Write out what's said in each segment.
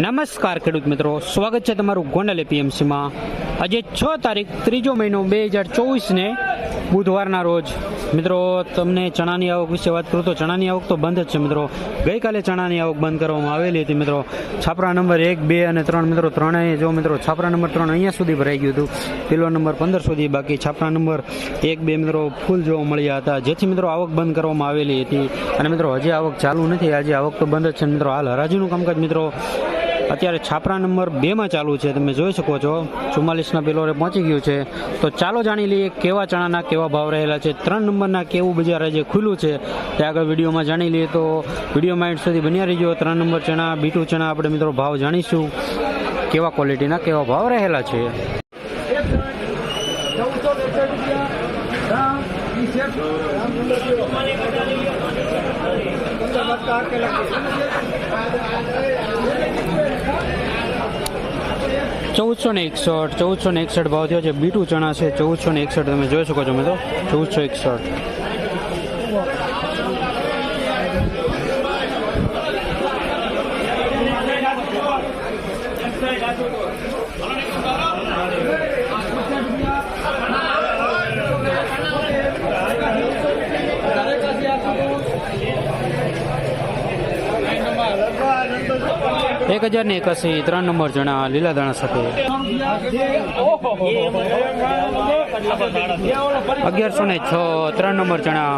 નમસ્કાર ખેડૂત મિત્રો. સ્વાગત છે તમારું ગોંડલ એપીએમસીમાં. આજે છ તારીખ, ત્રીજો મહિનો બે હજાર ચોવીસને બુધવારના રોજ. મિત્રો, તમને ચણાની આવક વિશે વાત કરું તો ચણાની આવક તો બંધ જ છે મિત્રો. ગઈકાલે ચણાની આવક બંધ કરવામાં આવેલી હતી મિત્રો. છાપરા નંબર એક, બે અને ત્રણ મિત્રો, ત્રણેય જો મિત્રો છાપરા નંબર ત્રણ અહીંયા સુધી ભરાઈ ગયું હતું. પેલો નંબર પંદર સુધી, બાકી છાપરા નંબર એક, બે મિત્રો ફૂલ જોવા મળ્યા હતા. જેથી મિત્રો આવક બંધ કરવામાં આવેલી હતી. અને મિત્રો, હજી આવક ચાલુ નથી. આજે આવક તો બંધ જ છે મિત્રો. હાલ હરાજીનું કામકાજ મિત્રો અત્યારે છાપરા નંબર બેમાં ચાલુ છે, તમે જોઈ શકો છો. ચુમ્માલીસના બિલોરે પહોંચી ગયું છે. તો ચાલો જાણી લઈએ કેવા ચણાના કેવા ભાવ રહેલા છે. ત્રણ નંબરના કેવું બજાર આજે ખુલ્લું છે. તે આગળ વિડીયોમાં જાણી લઈએ તો વિડીયોમાં એન્ડ સુધી બન્યા રહીજો. ત્રણ નંબર ચણા, બીટુ ચણા આપણે મિત્રો ભાવ જાણીશું. કેવા ક્વોલિટીના, કેવા ભાવ રહેલા છે. ચૌદસો ને એકસઠ ચૌદસો ને એકસઠ ભાવ થયો છે બીટું ચણા છે ચૌદસો ને એકસઠ તમે જોઈ શકો છો મિત્રો, ચૌદસો એકસઠ. એક હજાર ને એકાસી ત્રણ નંબર જણા લીલા દાણા સાથે. અગિયારસો ને છ, ત્રણ નંબર જણા.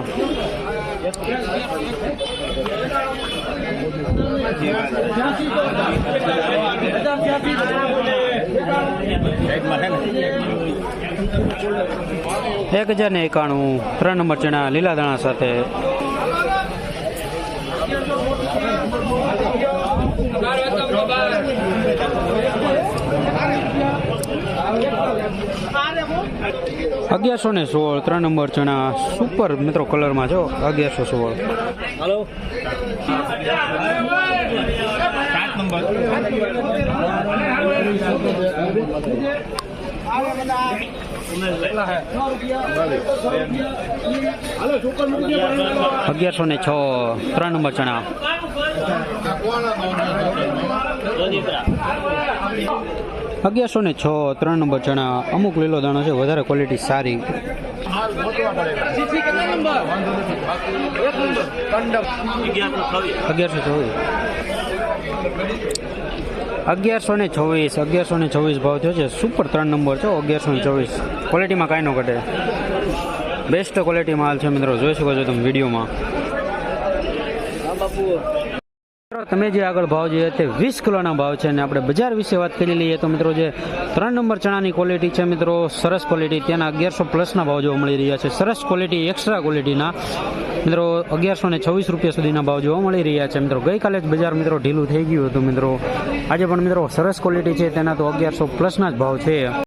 એક હજાર ને એકાણું, ત્રણ નંબર જણા લીલા દાણા સાથે. અગિયારસો ને સોળ ત્રણ નંબર ચણા સુપર મિત્રો કલરમાં છો અગિયારસો સોળ. હલો અગિયારસો ને છ ત્રણ નંબર ચણા. અગિયારસો ને છ ત્રણ નંબર ચણા. અમુક લીલો દાણો છે વધારે ક્વોલિટી સારી. અગિયારસો ચોવીસ. અગિયારસો ને છવ્વીસ અગિયારસો ને છવ્વીસ ભાવ થયો છે. સુપર ત્રણ નંબર છે અગિયારસો ને ચોવીસ. ક્વોલિટીમાં કાંઈ ન ઘટે. બેસ્ટ ક્વોલિટી માલ છે મિત્રો. જોઈ શકો છો તમે વિડીયોમાં. મિત્રો, તમે જે આગળ ભાવ જોઈએ તે વીસ કિલોના ભાવ છે અને આપણે બજાર વિશે વાત કરી લઈએ તો મિત્રો જે ત્રણ નંબર ચણાની ક્વોલિટી છે મિત્રો, સરસ ક્વોલિટી તેના અગિયારસો પ્લસના ભાવ જોવા મળી રહ્યા છે. સરસ ક્વોલિટી એક્સ્ટ્રા ક્વોલિટીના મિત્રો, અગિયારસો ને છવ્વીસ રૂપિયા સુધીના ભાવ જોવા મળી રહ્યા છે મિત્રો. ગઈકાલે જ બજાર મિત્રો ઢીલું થઈ ગયું હતું મિત્રો. આજે પણ મિત્રો સરસ ક્વોલિટી છે, તેના તો અગિયારસો પ્લસના જ ભાવ છે.